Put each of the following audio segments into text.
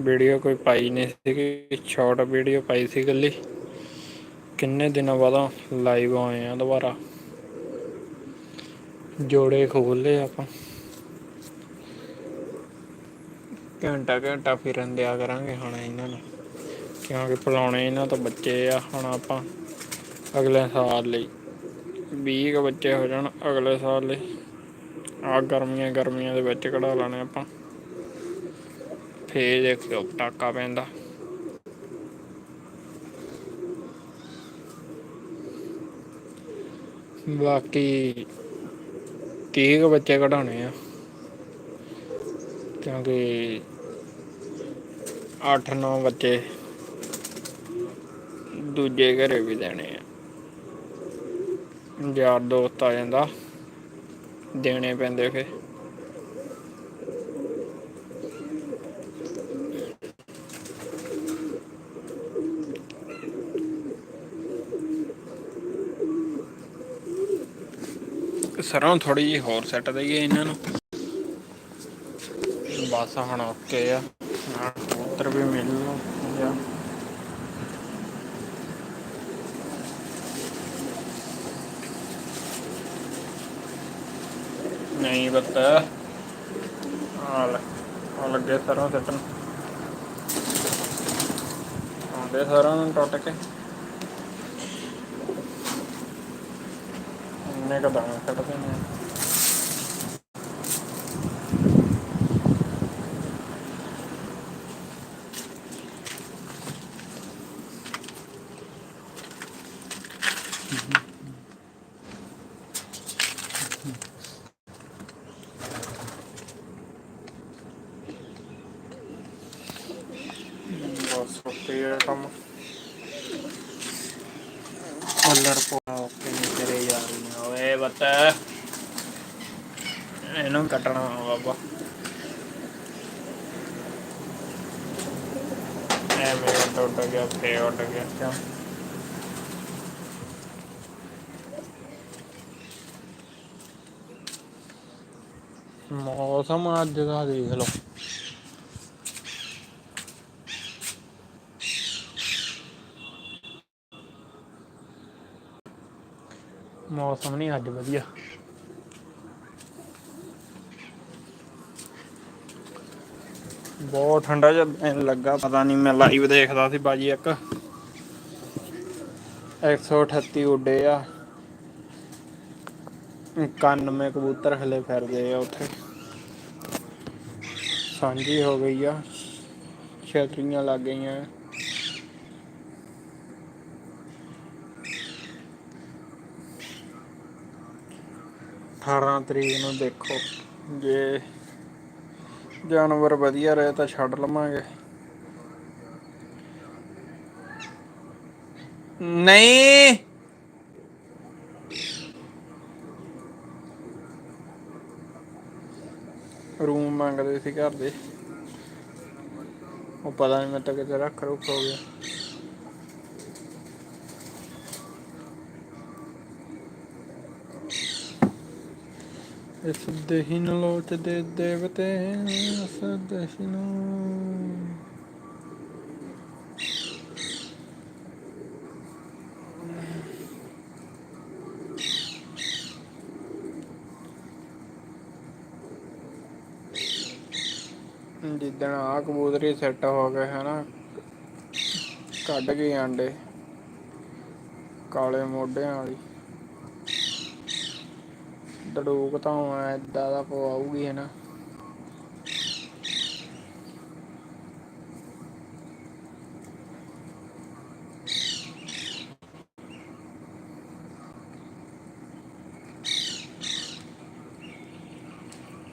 Video ਕੋਈ ਪਾਈ ਨਹੀਂ ਸੀਗੀ ਸ਼ੋਟ ਵੀਡੀਓ ਪਾਈ ਸੀ ਇਕੱਲੀ। ਕਿੰਨੇ ਦਿਨਾਂ ਬਾਅਦ ਲਾਈਵ ਆਏ ਆ ਦੁਬਾਰਾ। ਜੋੜੇ ਖੋਲ ਆਪਾਂ। ਘੰਟਾ ਘੰਟਾ ਫਿਰਨ ਦਿਆ ਕਰਾਂਗੇ ਹੁਣ ਇਹਨਾਂ ਨੂੰ। ਕਿਉਂਕਿ ਪਲਾਉਣੇ ਇਹਨਾਂ ਤੋਂ ਬੱਚੇ ਆ, ਹੁਣ ਆਪਾਂ ਅਗਲੇ ਸਾਲ ਲਈ। 20 ਕੁ ਬੱਚੇ ਹੋ ਜਾਣ ਅਗਲੇ ਸਾਲ ਲਈ। ਆ ਗਰਮੀਆਂ ਗਰਮੀਆਂ ਦੇ ਵਿੱਚ ਕਢਾ ਲੈਣੇ ਆਪਾਂ। ਫੇਰ ਦੇਖਿਓ, ਪਟਾਕਾ ਪੈਂਦਾ। ਬਾਕੀ 30 ਕੁ ਬੱਚੇ ਕਢਾਉਣੇ ਆ। ਕਿਉਂਕਿ 8-9 ਬੱਚੇ ਦੂਜੇ ਘਰੇ ਵੀ ਦੇਣੇ ਆ। ਯਾਰ ਦੋਸਤ ਆ ਜਾਂਦਾ। ਦੇਣੇ ਪੈਂਦੇ ਫੇ ਸਰੋਂ ਥੋੜੀ ਜਿਹੀ ਹੋਰ ਸੈੱਟ ਦਈਏ ਇਹਨਾਂ ਨੂੰ। ਬਸ ਹੁਣ ਓਕੇ ਆ। ਉਧਰ ਵੀ ਮਿਲ ਲਓ ਨਹੀਂ ਪਤਾ ਆ ਲੈ ਆ ਲੱਗੇ ਸਰੋਂ ਸੱਟਣ। ਆਉਂਦੇ ਸਰੋਂ ਨੂੰ ਟੁੱਟ ਕੇ। ਇੰਨੇ ਕੁ ਦਾਣਾ ਕੱਢਦੇ ਨੇ ਬਸ ਓਕੇ ਆ பத்த இன்னும் கட்டணம் பாப்பா पेमेंट आउट हो गया पे आउट हो गया क्या मौसम आज जगह देख लो ਮੌਸਮ ਨਹੀਂ ਅੱਜ ਵਧੀਆ। ਬਹੁਤ ਠੰਡਾ ਜਿਹਾ ਲੱਗਾ, ਪਤਾ ਨਹੀਂ ਮੈਂ ਲਾਈਵ ਦੇਖਦਾ ਸੀ ਬਾਜੀ ਇੱਕ। 138 ਉੱਡੇ ਆ। 91 ਕਬੂਤਰ ਹਲੇ ਫਿਰਦੇ ਆ ਉੱਥੇ। ਸਾਂਝੀ ਹੋ ਗਈ ਆ। ਛਤਰੀਆਂ ਲੱਗ ਗਈਆਂ। 18 ਤਰੀਕ ਨੂੰ ਦੇਖੋ। ਜੇ ਜਾਨਵਰ ਵਧੀਆ ਰਹੇ ਤਾਂ ਛੱਡ ਲਵਾਂਗੇ। ਨਹੀਂ! ਰੂਮ ਮੰਗਦੇ ਸੀ ਘਰ ਦੇ। ਉਹ ਪਤਾ ਨਹੀਂ ਮੈਂ ਤਾਂ ਕਿਤੇ ਰੱਖ ਰੁੱਖ ਹੋ ਗਿਆ। ਇਸ ਲੋਚ ਨੂੰ ਦੇਵਤੇ ਇਸ ਜਿੱਦਣ ਆ ਕਬੂਤਰੀ ਸੈੱਟ ਹੋ ਗਏ, ਹਨਾ, ਕੱਢ ਗਈ ਆਂਡੇ, ਕਾਲੇ ਮੋਢਿਆਂ ਵਾਲੀ। ਦੜੂਕ ਤਾਂ ਐਦਾਂ ਦਾ ਪਵਾਉਗੀ ਹੈ ਨਾ।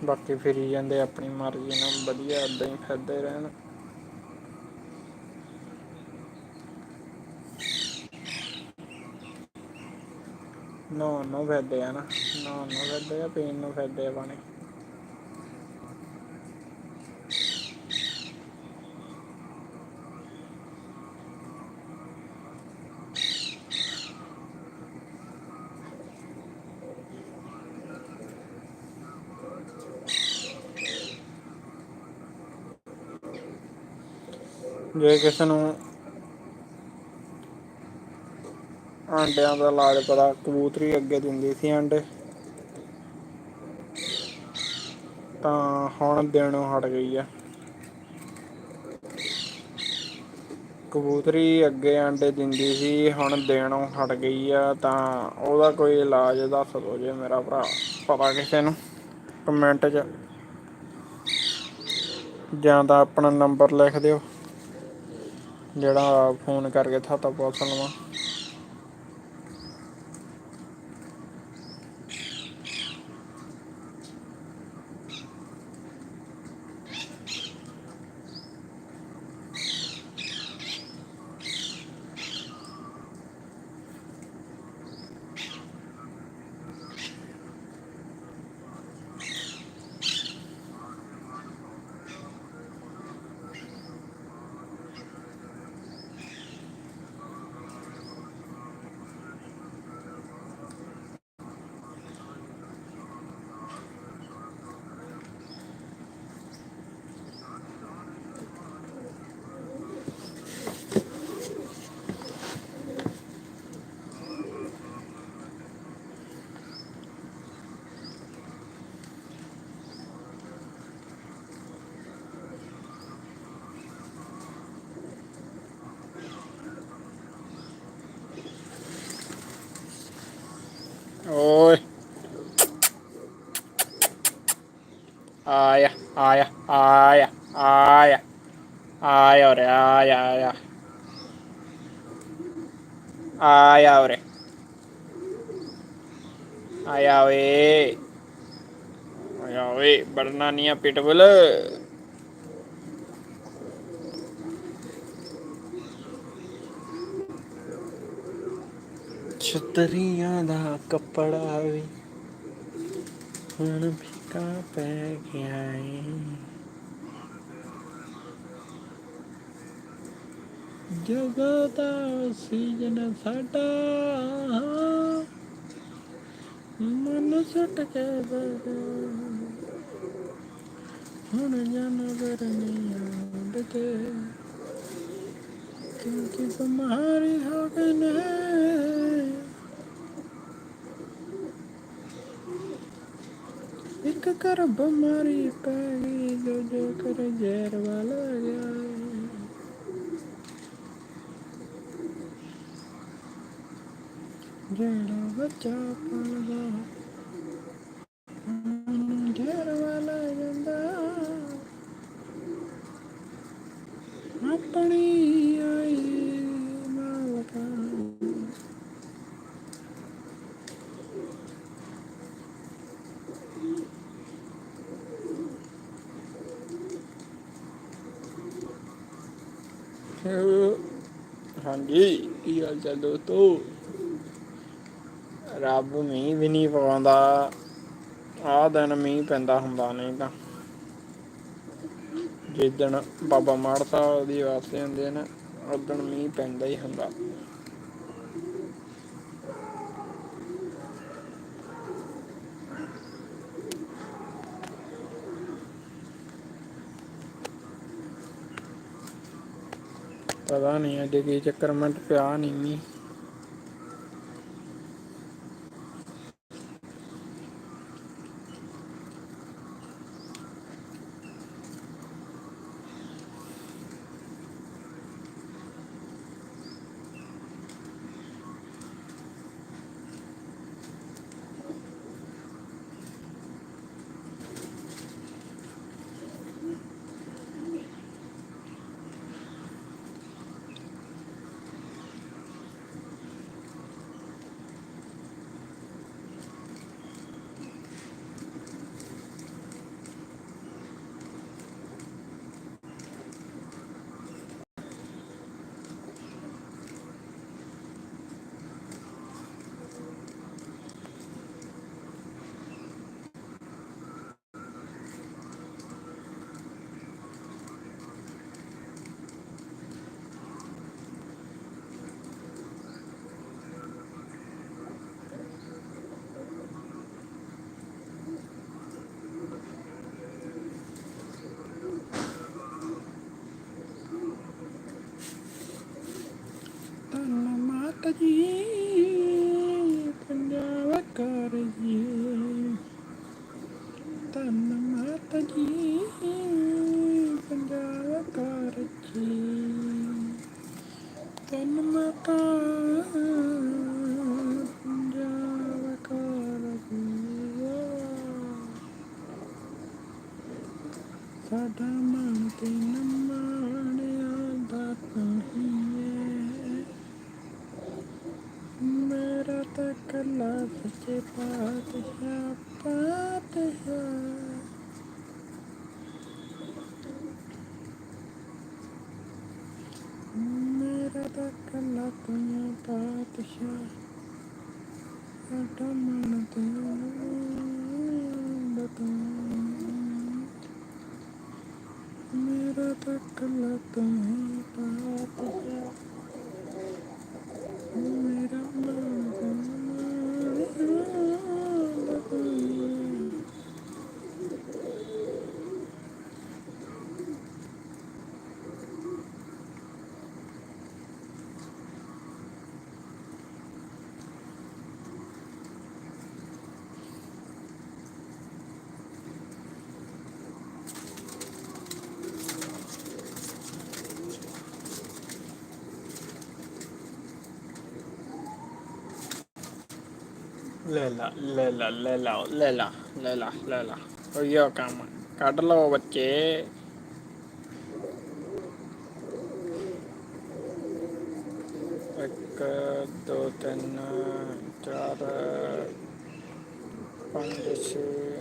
ਬਾਕੀ ਫਿਰੀ ਜਾਂਦੇ, ਆਪਣੀ ਮਰਜ਼ੀ ਨਾਲ ਵਧੀਆ ਏਦਾਂ ਹੀ ਫਿਰਦੇ ਰਹਿਣ। ਨੋ ਨੋ ਫਿਰਦੇ ਆ ਨਾ ਨੋ ਨੋ ਫਿਰਦੇ ਆ ਪੀਣ ਨੂੰ ਫਿਰਦੇ ਆ ਪਾਣੀ ਜੇ ਕਿਸੇ ਨੂੰ ਆਂਡਿਆਂ ਦਾ ਇਲਾਜ ਪਤਾ ਕਬੂਤਰੀ ਅੱਗੇ ਦਿੰਦੀ ਸੀ ਆਂਡੇ। ਤਾਂ ਹੁਣ ਦੇਣੋਂ ਹਟ ਗਈ ਆ। ਕਬੂਤਰੀ ਅੱਗੇ ਆਂਡੇ ਦਿੰਦੀ ਸੀ, ਹੁਣ ਦੇਣੋਂ ਹਟ ਗਈ ਆ, ਤਾਂ ਉਹਦਾ ਕੋਈ ਇਲਾਜ ਦੱਸ ਦੋ ਜੇ ਮੇਰਾ ਭਰਾ, ਪਤਾ ਕਿਸੇ ਨੂੰ ਕਮੈਂਟ 'ਚ। ਜਾਂ ਤਾਂ ਆਪਣਾ ਨੰਬਰ ਲਿਖ ਦਿਓ, ਜਿਹੜਾ ਫੋਨ ਕਰਕੇ ਤੁਹਾਡਾ ਪੁੱਛ ਲਵਾਂ। ਆਇਆ ਆਇਆ ਆਇਆ ਆਇਆ ਆਇਆ ਓਰੇ ਆਇਆ ਆਇਆ ਆਇਆ ਓਰੇ ਆਇਆ ਓਏ ਆਇਆ ਓਏ ਬੜਨਾ ਨਹੀਂ ਆ ਪਿਟਬੁਲ ਛਤਰੀਆਂ ਦਾ ਕੱਪੜਾ ਵੀ ਹੁਣ ਫਿੱਕਾ ਪੈ ਗਿਆ ਏ। ਜਦੋਂ ਦਾ ਸੀਜਨ ਸਾਡਾ। ਮਨ ਸੁੱਟ ਕੇ ਬਗਾ ਹੁਣ ਜਾਨਵਰ ਨਹੀਂ ਆਉਂਦੇ। ਕਿਉਂਕਿ ਬਿਮਾਰੀ ਹੋ ਗਏ ਨੇ। Carabamari Pari Dojo Carajera Valaria. Jera Vacha Palava. Jera Valajanda. Apani ਹਾਂਜੀ, ਕੀ ਹਾਲ ਚਾਲ ਦੋਸਤੋ? ਰੱਬ ਮੀਂਹ ਵੀ ਨਹੀਂ ਪਵਾਉਂਦਾ। ਆਹ ਦਿਨ ਮੀਂਹ ਪੈਂਦਾ ਹੁੰਦਾ ਨਹੀਂ ਤਾਂ। ਜਿਸ ਦਿਨ ਬਾਬਾ ਮਾੜ ਸਾਹਿਬ ਦੀ ਵਾਸਤੇ ਹੁੰਦੇ ਨੇ ਉਦਣ ਮੀਂਹ ਪੈਂਦਾ ਹੀ ਹੁੰਦਾ। ਪਤਾ ਨਹੀਂ ਅੱਜ ਕੀ ਚੱਕਰ ਮਿੰਟ ਪਿਆ ਨਹੀਂ ਮੀਂਹ ਮਾਤਾ ਜੀ ਪੰਜਾਬ ਕਰ ਜੀ ਧੰਨ ਮਾਤਾ ਜੀ ਪੰਜਾਬ ਕਰ ਜੀ ਧੰਨ ਮਾਤਾ ਪੰਜਾਬ ਕਰ ਜੀ ਸਾਡਾ ਮਨ ਤੇ ਨਮਾਣਿਆ ਦਾ ਕਹੀਏ ਮੇਰਾ ਤਾਂ ਕੱਲਾ ਸੱਚੇ ਪਾਤਸ਼ਾਹ ਪਾਤਸ਼ਾਹ ਮੇਰਾ ਤਾਂ ਕੱਲਾ ਤੂੰ ਪਾਤਸ਼ਾਹ ਸਾਡਾ ਮਨ ਤੇ ਨਮਾਣਿਆ ਦਾ ਤੂੰ ਮੇਰਾ ਤਾਂ ਕੱਲਾ ਤੂੰ ਹੀ ਪਾਤਸ਼ਾਹ ਮੇਰਾ ਮਨ ਤੇ ਨਮਾਣਿਆ ਦਾ ਤੂੰ ਲੈ ਲਾ ਲੈ ਲਾ ਲੈ ਲਾ ਲੈ ਲਾ ਲੈ ਲਾ ਲੈ ਲਾ। ਕੰਮ। ਕੱਢ ਲਓ ਬੱਚੇ। ਇੱਕ, ਦੋ, ਤਿੰਨ, ਚਾਰ, ਪੰਜ, ਛੇ।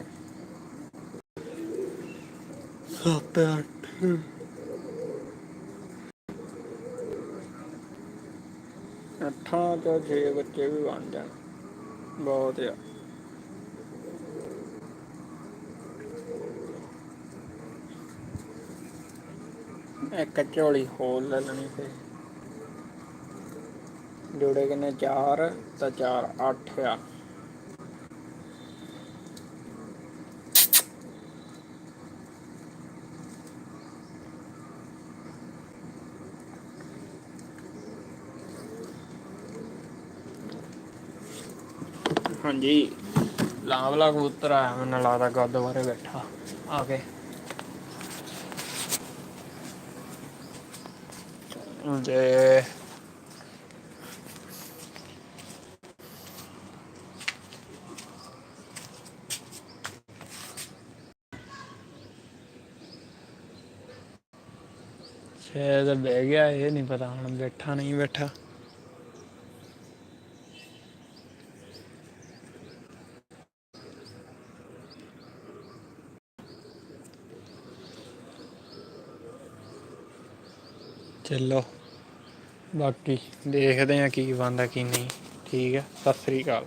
ਸੱਤ, ਅੱਠ। ਅੱਠਾਂ ਤੋਂ ਛੇ ਬੱਚੇ ਵੀ ਬਣ ਜਾਣ। ਬਹੁਤ ਆ। ਇੱਕ ਝੋਲੀ ਹੋਰ ਲੈ ਲੈਣੀ ਤੇ ਜੋੜੇ ਕਿੰਨੇ? ਚਾਰ, ਤਾਂ ਚਾਰ ਅੱਠ ਆ। ਹਾਂਜੀ। ਲਾਵਲਾ ਕਬੂਤਰ ਆਇਆ ਮੈਨੂੰ ਲੱਗਦਾ ਗੱਦ ਬਾਰੇ ਬੈਠਾ। ਆ ਕੇ। ਜੇ ਸ਼ਾਇਦ ਬਹਿ ਗਿਆ, ਇਹ ਨਹੀਂ ਪਤਾ ਹੁਣ ਬੈਠਾ, ਨਹੀਂ ਬੈਠਾ। ਚਲੋ ਬਾਕੀ ਦੇਖਦੇ ਆ ਕੀ ਬਣਦਾ ਕੀ ਨਹੀਂ। ਠੀਕ ਹੈ ਸਤਿ ਸ੍ਰੀ ਅਕਾਲ।